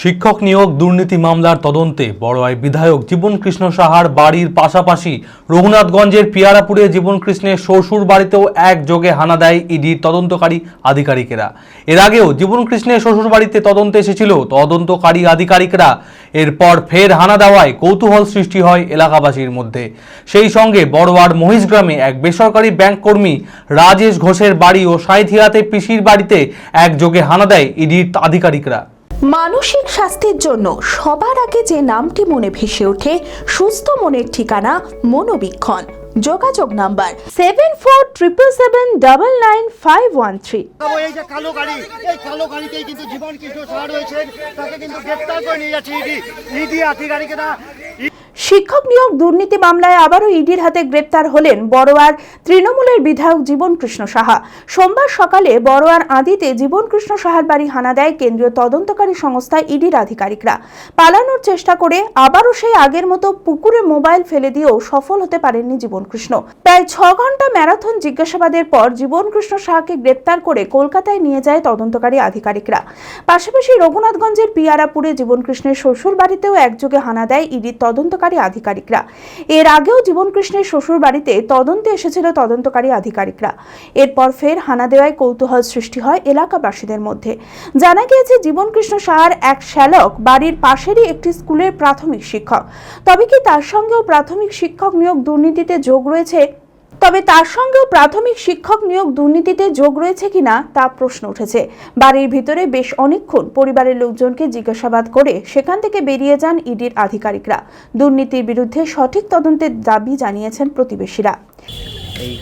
শিক্ষক নিয়োগ দুর্নীতি মামলার তদন্তে বড়োয়াই বিধায়ক জীবন কৃষ্ণ সাহার বাড়ির পাশাপাশি রঘুনাথগঞ্জের পিয়ারাপুরে জীবন কৃষ্ণের শ্বশুর বাড়িতেও একযোগে হানা দেয় ইডির তদন্তকারী আধিকারিকেরা। এর আগেও জীবন কৃষ্ণের শ্বশুর বাড়িতে তদন্তে এসেছিল, তদন্তকারী আধিকারিকরা এরপর ফের হানা দেওয়ায় কৌতূহল সৃষ্টি হয় এলাকাবাসীর মধ্যে। সেই সঙ্গে বড়োয়ার মহিষগ্রামে এক বেসরকারি ব্যাংক কর্মী রাজেশ ঘোষের বাড়ি ও সাঁইথিয়াতে পিসির বাড়িতে একযোগে হানা দেয় ইডির আধিকারিকরা। মানসিক স্বাস্থ্যের জন্য সবার আগে যে নামটি মনে ভেসে ওঠে, সুস্থ মনের ঠিকানা মনোবীক্ষণ। যোগাযোগ number seven four triple seven double nine five one three এই যে কালো গাড়ি, এই কালো গাড়িতেই কিন্তু জীবন কৃষ্ণ সাহা রয়েছেন, তাকে কিন্তু গ্রেপ্তার করে নিয়ে যাচ্ছে ইডি। ইডি আধিকারিকেরা শিক্ষক নিয়োগ দুর্নীতি মামলায় আবারও ইডির হাতে গ্রেপ্তার হলেন বড়োয়ার তৃণমূলের বিধায়ক জীবন কৃষ্ণ সাহা। সোমবার সকালে বড়োয়ার আদিতে জীবন কৃষ্ণ সাহার বাড়ি হানা দেয় কেন্দ্রীয় তদন্তকারী সংস্থা ইডির আধিকারিকরা। পালানোর চেষ্টা করে আবারও সেই আগের মতো পুকুরে মোবাইল ফেলে দিয়েও সফল হতে পারেননি জীবন কৃষ্ণ প্রায় ছ ঘণ্টা ম্যারাথন জিজ্ঞাসাবাদের পর জীবন কৃষ্ণ সাহাকে গ্রেপ্তার করে কলকাতায় নিয়ে যায় তদন্তকারী আধিকারিকরা। পাশাপাশি রঘুনাথগঞ্জের পিয়ারাপুরে জীবন কৃষ্ণের শ্বশুর বাড়িতেও একযোগে হানা দেয় ইডির তদন্তকারী আধিকারিকরা। এর আগেও জীবন কৃষ্ণের শ্বশুর বাড়িতে তদন্তে এসেছিল তদন্তকারী আধিকারিকরা। এরপর ফের হানা দেওয়ায় কৌতূহল সৃষ্টি হয় এলাকাবাসীদের মধ্যে। জানা গিয়েছে জীবন কৃষ্ণ সাহার এক শ্যালক, বাড়ির পাশেরই একটি স্কুলের প্রাথমিক শিক্ষক। তবে কি তার সঙ্গেও প্রাথমিক শিক্ষক নিয়োগ দুর্নীতিতে যোগ রয়েছে? তবে তার সঙ্গেও প্রাথমিক শিক্ষক নিয়োগ দুর্নীতিতে যোগ রয়েছে কিনা তা প্রশ্ন উঠেছে। বাড়ির ভিতরে বেশ অনেকক্ষণ পরিবারের লোকজনকে জিজ্ঞাসাবাদ করে সেখান থেকে বেরিয়ে যান ইডির আধিকারিকরা। দুর্নীতির বিরুদ্ধে সঠিক তদন্তের দাবি জানিয়েছেন প্রতিবেশীরা। এই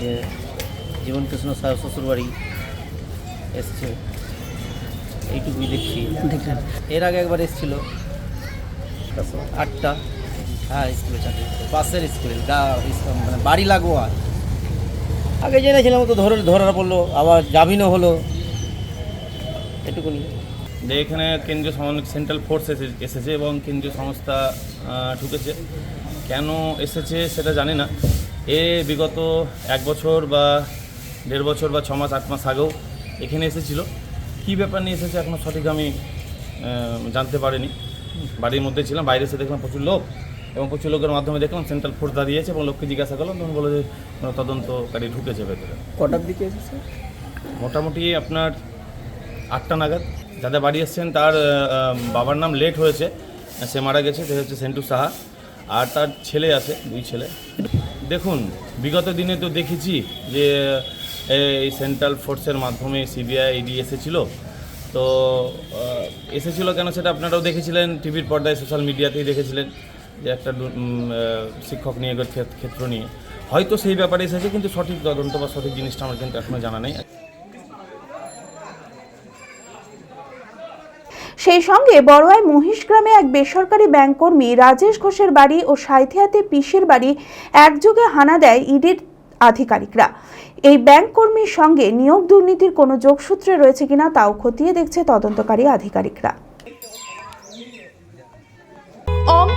যে জীবন শ্বশুরবাড়ি এসছে এইটুকুই দেখছি। দেখলেন এর আগে একবার এসেছিল। আটটা। হ্যাঁ স্কুলে চাকরি করে। পাশের স্কুলে, গা মানে বাড়ি লাগোয়া। আগে জেনেছিলাম তো ধরে, ধরা পড়ল, আবার জামিনও হলো। এটুকুনি। যে এখানে কেন্দ্রীয় সেন্ট্রাল ফোর্স এসে- এসেছে এবং কেন্দ্রীয় সংস্থা ঢুকেছে। কেন এসেছে সেটা জানি না। এ বিগত এক বছর বা দেড় বছর বা ছ মাস, আট মাস আগেও এখানে এসেছিল। কী ব্যাপার নিয়ে এসেছে এখনও সঠিক আমি জানতে পারিনি। বাড়ির মধ্যে ছিলাম, বাইরে এসে দেখলাম প্রচুর লোক। এবং কিছু লোকের মাধ্যমে দেখলাম সেন্ট্রাল ফোর্স দাঁড়িয়েছে এবং লোককে জিজ্ঞাসা করলাম তখন বলে যে তদন্তকারী ঢুকেছে ভেতরে। কটার দিকে এসেছে মোটামুটি আপনার আটটা নাগাদ। যাদের বাড়ি এসছেন তার বাবার নাম লেট হয়েছে সে মারা গেছে সে হচ্ছে সেন্টু সাহা। আর তার ছেলে আছে দুই ছেলে। দেখুন বিগত দিনে তো দেখেছি যে এই সেন্ট্রাল ফোর্সের মাধ্যমে সিবিআই ইডি এসেছিল। তো এসেছিল কেন সেটা আপনারাও দেখেছিলেন টিভির পর্দায় সোশ্যাল মিডিয়াতেই দেখেছিলেন। যে একটা শিক্ষক নিয়োগের ক্ষেত্র নিয়ে। হয়তো সেই ব্যাপারে এসেছে, কিন্তু সঠিক তদন্ত বা সঠিক জিনিসটা আমার কিন্তু এখনও জানা নেই। সেই সঙ্গে বড়োয়াই মহিষগ্রামে এক বেসরকারি ব্যাংক কর্মী রাজেশ ঘোষের বাড়ি ও সাঁইথিয়াতে পিসের বাড়ি একযোগে হানা দেয় ইডির আধিকারিকরা। এই ব্যাংক কর্মীর সঙ্গে নিয়োগ দুর্নীতির কোনো যোগসূত্রে রয়েছে কিনা তাও খতিয়ে দেখছে তদন্তকারী আধিকারিকরা।